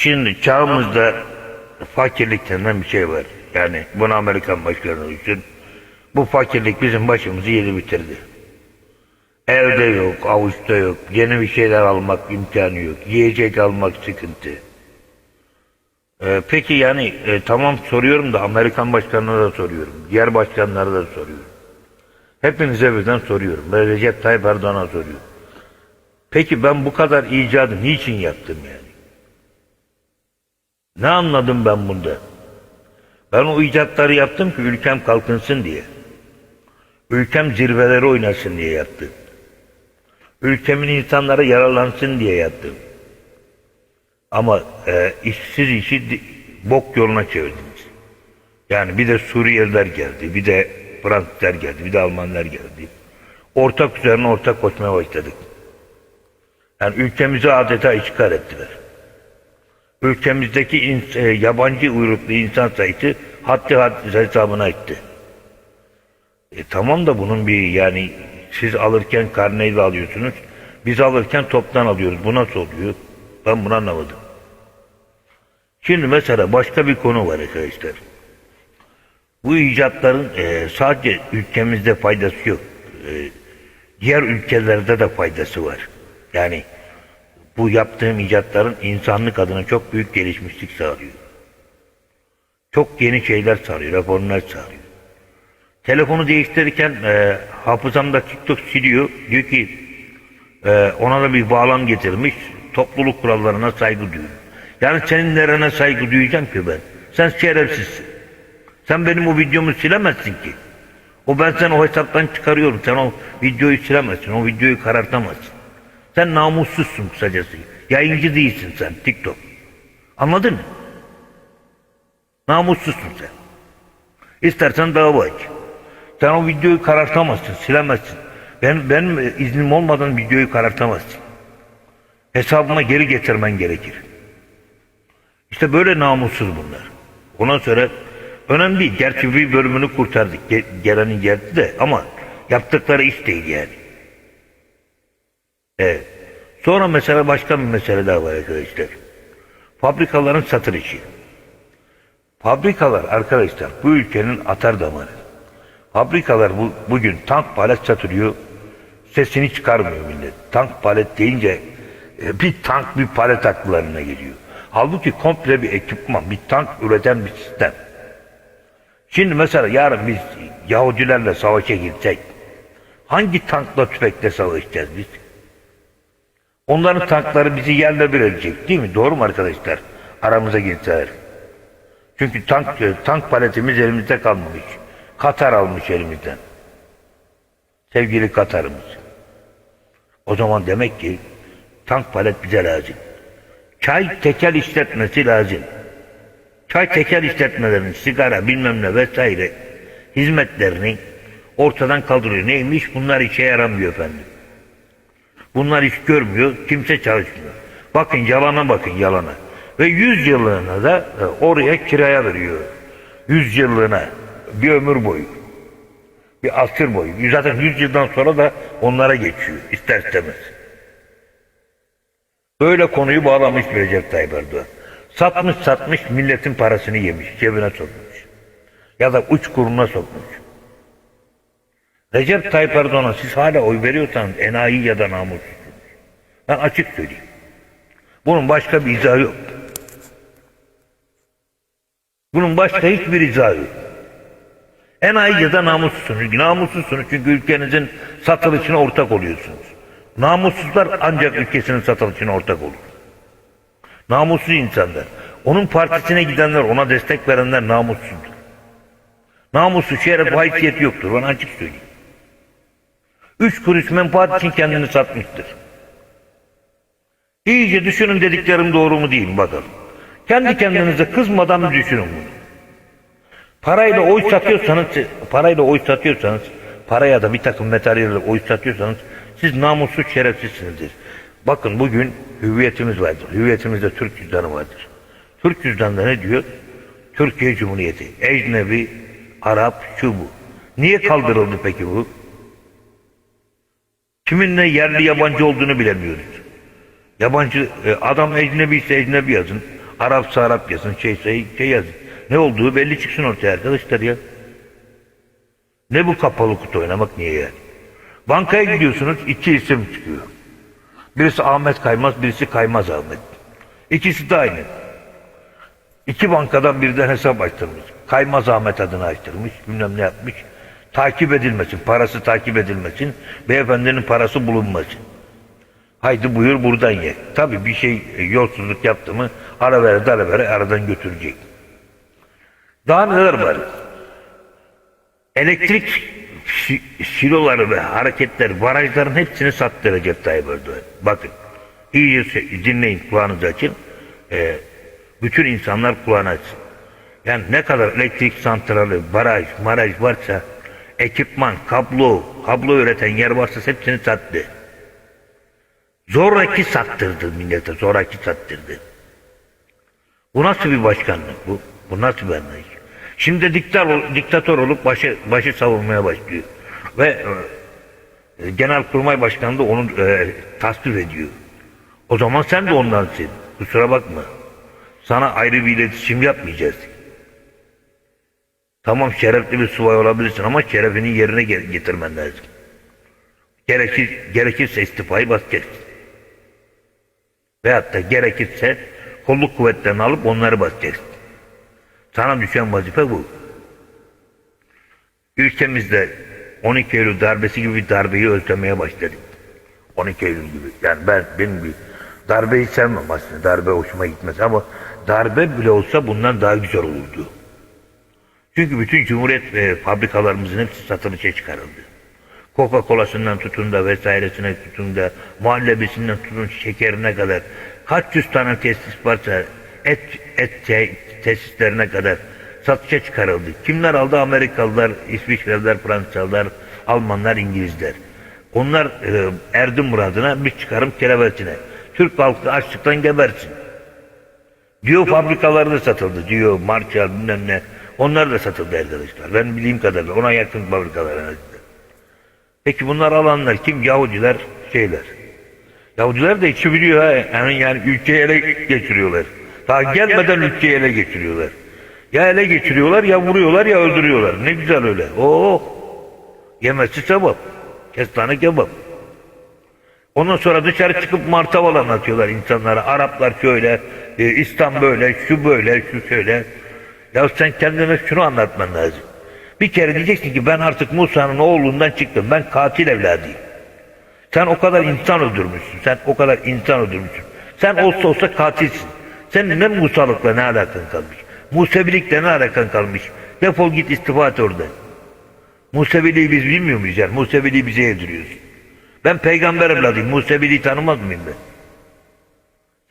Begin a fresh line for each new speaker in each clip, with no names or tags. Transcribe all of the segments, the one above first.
Şimdi çağımızda fakirlik denilen bir şey var. Yani bunu Amerikan başkanı için bu fakirlik bizim başımızı yedi bitirdi. Evde yok, avuçta yok, yeni bir şeyler almak imkanı yok, yiyecek almak sıkıntı. Ee, peki yani e, tamam soruyorum da Amerikan başkanına da soruyorum, diğer başkanlara da soruyorum. Hepinize birden soruyorum. Ben Recep Tayyip Erdoğan'a soruyorum. Peki ben bu kadar icadı niçin yaptım yani? Ne anladım ben bunda? Ben o icatları yaptım ki ülkem kalkınsın diye. Ülkem zirveleri oynasın diye yaptım. Ülkemin insanlara yararlansın diye yaptım. Ama e, işsiz işi bok yoluna çevirdiniz. Yani bir de Suriyeliler geldi, bir de Fransızlar geldi, bir de Almanlar geldi. Ortak üzerine ortak koşmaya başladık. Yani ülkemizi adeta işgal ettiler. Ülkemizdeki ins- e, yabancı uyruklu insan sayısı haddi haddi hesabına etti. E, tamam da bunun bir yani siz alırken karneyle alıyorsunuz. Biz alırken toptan alıyoruz. Bu nasıl oluyor? Ben bunu anlamadım. Şimdi mesela başka bir konu var arkadaşlar. Bu icatların e, sadece ülkemizde faydası yok. E, diğer ülkelerde de faydası var. Yani bu yaptığım icatların insanlık adına çok büyük gelişmişlik sağlıyor. Çok yeni şeyler sağlıyor, raporlar sağlıyor. Telefonu değiştirirken e, hafızamda TikTok siliyor. Diyor ki e, ona da bir bağlam getirmiş. Topluluk kurallarına saygı duyuyor. Yani senin nerene saygı duyacağım ki ben? Sen şerefsizsin. Sen benim o videomu silemezsin ki. O ben sen o hesaptan çıkarıyorum. Sen o videoyu silemezsin. O videoyu karartamazsın. Sen namussuzsun kısacası. Yayıncı değilsin sen TikTok. Anladın mı? Namussuzsun sen. İstersen dava aç. Sen o videoyu karartamazsın, silemezsin. Ben, benim iznim olmadan videoyu karartamazsın. Hesabıma geri getirmen gerekir. İşte böyle namussuz bunlar. Ondan sonra önemli değil. Gerçi bir bölümünü kurtardık. Ge- gelenin geldi de ama yaptıkları iş değil yani. Evet. Sonra mesela başka bir mesele daha var arkadaşlar. Fabrikaların satılışı. Fabrikalar arkadaşlar bu ülkenin atar damarı. Fabrikalar bu, bugün tank palet satılıyor. Sesini çıkarmıyor millet. Tank palet deyince e, bir tank bir palet akıllarına geliyor. Halbuki komple bir ekipman, bir tank üreten bir sistem. Şimdi mesela yarın biz Yahudilerle savaşa girsek hangi tankla tüfekle savaşacağız biz? Onların tankları bizi yerle bir edecek değil mi? Doğru mu arkadaşlar? Aramıza girseler. Çünkü tank, tank paletimiz elimizde kalmamış. Katar almış elimizden. Sevgili Katar'ımız. O zaman demek ki tank palet bize lazım. Çay tekel işletmesi lazım. Çay tekel işletmelerinin sigara bilmem ne vesaire hizmetlerini ortadan kaldırıyor. Neymiş? Bunlar işe yaramıyor efendim. Bunlar iş görmüyor, kimse çalışmıyor. Bakın yalana bakın yalana. Ve yüz yıllığına da e, oraya kiraya veriyor. Yüz yıllığına. Bir ömür boyu. Bir asır boyu. Zaten yüz yıldan sonra da onlara geçiyor. ister istemez. Böyle konuyu bağlamış Recep Tayyip Erdoğan. Satmış satmış milletin parasını yemiş. Cebine sokmuş. Ya da uç kuruna sokmuş. Recep Tayyip Erdoğan'a siz hala oy veriyorsanız enayi ya da namussuzsunuz. Ben açık söyleyeyim. Bunun başka bir izahı yok. Bunun başka hiçbir izahı yok. Enayi ya da namussuzsunuz. Namussuzsunuz çünkü ülkenizin satılışına ortak oluyorsunuz. Namussuzlar ancak ülkesinin satılışına ortak olur. Namussuz insanlar. Onun partisine gidenler, ona destek verenler namussuzdur. Namussuz, şeref, haysiyet yoktur. Ben açık söyleyeyim. Üç kuruş menfaat için kendini satmıştır. İyice düşünün dediklerim doğru mu değil mi bakalım. Kendi kendinize kızmadan düşünün bunu. Parayla oy satıyorsanız, parayla oy satıyorsanız, paraya da bir takım materyalle oy satıyorsanız siz namussuz şerefsizsinizdir. Bakın bugün hüviyetimiz vardır. Hüviyetimizde Türk cüzdanı vardır. Türk cüzdanında ne diyor? Türkiye Cumhuriyeti, ecnebi, Arap, şu bu. Niye kaldırıldı peki bu? Kiminle yerli yabancı olduğunu bilemiyoruz. Yabancı e, adam ecnebi ise ecnebi yazın. Arapsa Arap yazın, şeyse şey yazın. Ne olduğu belli çıksın ortaya arkadaşlar ya. Ne bu kapalı kutu oynamak niye yani? Bankaya gidiyorsunuz iki isim çıkıyor. Birisi Ahmet Kaymaz, birisi Kaymaz Ahmet. İkisi de aynı. İki bankadan birden hesap açtırmış. Kaymaz Ahmet adını açtırmış. Bilmem ne yapmış. Takip edilmesin. Parası takip edilmesin. Beyefendinin parası bulunmasın. Haydi buyur buradan ye. Tabii bir şey e, yolsuzluk yaptı mı ara vere ara vere aradan götürecek. Daha neler var? Elektrik siloları ve hareketler, barajların hepsini sattı Recep Tayyip Erdoğan. Bakın, iyice dinleyin, kulağınızı açın. Ee, bütün insanlar kulağını açsın. Yani ne kadar elektrik santralı, baraj, maraj varsa, ekipman, kablo, kablo üreten yer varsa hepsini sattı. Zoraki sattırdı millete, zoraki sattırdı. Bu nasıl bir başkanlık bu? Bu nasıl bir anlayış? Şimdi diktatör, diktatör olup başı, başı savunmaya başlıyor. Ve e, Genelkurmay Başkanı da onu e, tasvip ediyor. O zaman sen de ondansın. Kusura bakma. Sana ayrı bir iletişim yapmayacağız. Tamam şerefli bir subay olabilirsin ama şerefini yerine ge- getirmen lazım. Gerekir, gerekirse istifayı geç. Veyahut da gerekirse kolluk kuvvetlerini alıp onları basacaksın. Sana düşen vazife bu. Ülkemizde 12 Eylül darbesi gibi bir darbeyi özlemeye başladık. 12 Eylül gibi. Yani ben benim bir darbeyi sevmem aslında. Darbe hoşuma gitmez ama darbe bile olsa bundan daha güzel olurdu. Çünkü bütün cumhuriyet e, fabrikalarımızın hepsi satılışa çıkarıldı. Coca-Cola'sından tutun da vesairesine tutun da muhallebisinden tutun şekerine kadar kaç yüz tane tesis varsa et, et te- tesislerine kadar satışa çıkarıldı. Kimler aldı? Amerikalılar, İsviçreliler, Fransızlar, Almanlar, İngilizler. Onlar e, erdi muradına bir çıkarım kerevetine. Türk halkı açlıktan gebersin. Diyor fabrikaları da satıldı diyor Marshall bilmem ne. Onlar da satıldı arkadaşlar. Ben bildiğim kadarıyla ona yakın fabrikalar en azından. Peki bunlar alanlar kim? Yahudiler şeyler. Yahudiler de içi biliyor ha. Yani, yani ülkeyi ele geçiriyorlar. Daha gelmeden ülkeyi ele geçiriyorlar. Ya ele geçiriyorlar ya vuruyorlar ya öldürüyorlar. Ne güzel öyle. Oo. Yemesi sevap. Kestane kebap. Ondan sonra dışarı çıkıp martaval anlatıyorlar insanlara. Araplar şöyle, e, İslam böyle, şu böyle, şu şöyle. Ya sen kendine şunu anlatman lazım. Bir kere diyeceksin ki ben artık Musa'nın oğlundan çıktım. Ben katil evladıyım. Sen o kadar insan öldürmüşsün. Sen o kadar insan öldürmüşsün. Sen olsa olsa katilsin. Senin ne Musalıkla ne alakan kalmış? Musevilikle ne alakan kalmış? Defol git istifa et orada. Museviliği biz bilmiyor muyuz yani? Museviliği bize yediriyorsun. Ben peygamber evladıyım. Museviliği tanımaz mıyım ben?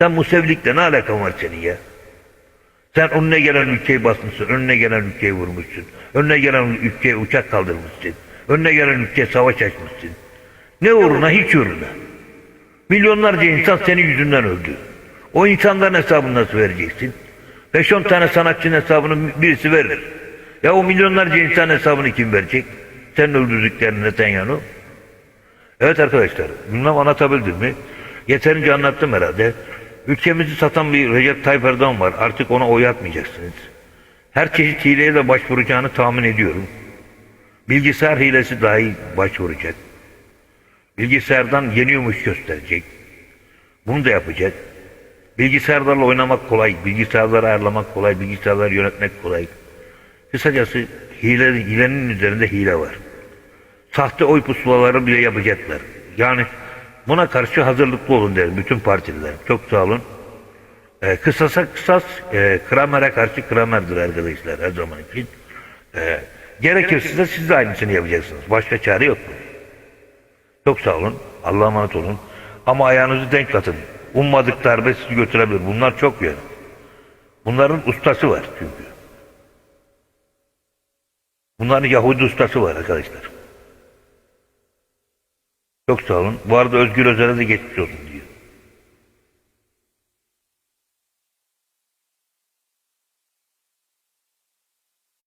Sen Musevilikle ne alakan var senin ya? Sen önüne gelen ülkeyi basmışsın, önüne gelen ülkeyi vurmuşsun, önüne gelen ülkeye uçak kaldırmışsın, önüne gelen ülkeye savaş açmışsın. Ne uğruna? Hiç uğruna. Milyonlarca insan senin yüzünden öldü. O insanların hesabını nasıl vereceksin? 5-10 tane sanatçının hesabını birisi verir. Ya o milyonlarca insan hesabını kim verecek? Sen öldürdüklerini Netanyahu. Evet arkadaşlar, bilmem anlatabildim mi? Yeterince anlattım herhalde. Ülkemizi satan bir Recep Tayyip Erdoğan var. Artık ona oy atmayacaksınız. Her çeşit hileye de başvuracağını tahmin ediyorum. Bilgisayar hilesi dahi başvuracak. Bilgisayardan yeniyormuş gösterecek. Bunu da yapacak. Bilgisayarlarla oynamak kolay, bilgisayarları ayarlamak kolay, bilgisayarları yönetmek kolay. Kısacası hile, hilenin üzerinde hile var. Sahte oy pusulaları bile yapacaklar. Yani buna karşı hazırlıklı olun derim bütün partililer. Çok sağ olun. Ee, kısasa kısas, e, Kramer'e karşı Kramer'dir arkadaşlar her zaman için. Ee, gerekirse de siz de aynısını yapacaksınız. Başka çare yok. Çok sağ olun. Allah'a emanet olun. Ama ayağınızı denk atın. Ummadık darbe sizi götürebilir. Bunlar çok yani. Bunların ustası var çünkü. Bunların Yahudi ustası var arkadaşlar. Çok sağ olun. Bu arada Özgür Özel'e de geçmiş olsun.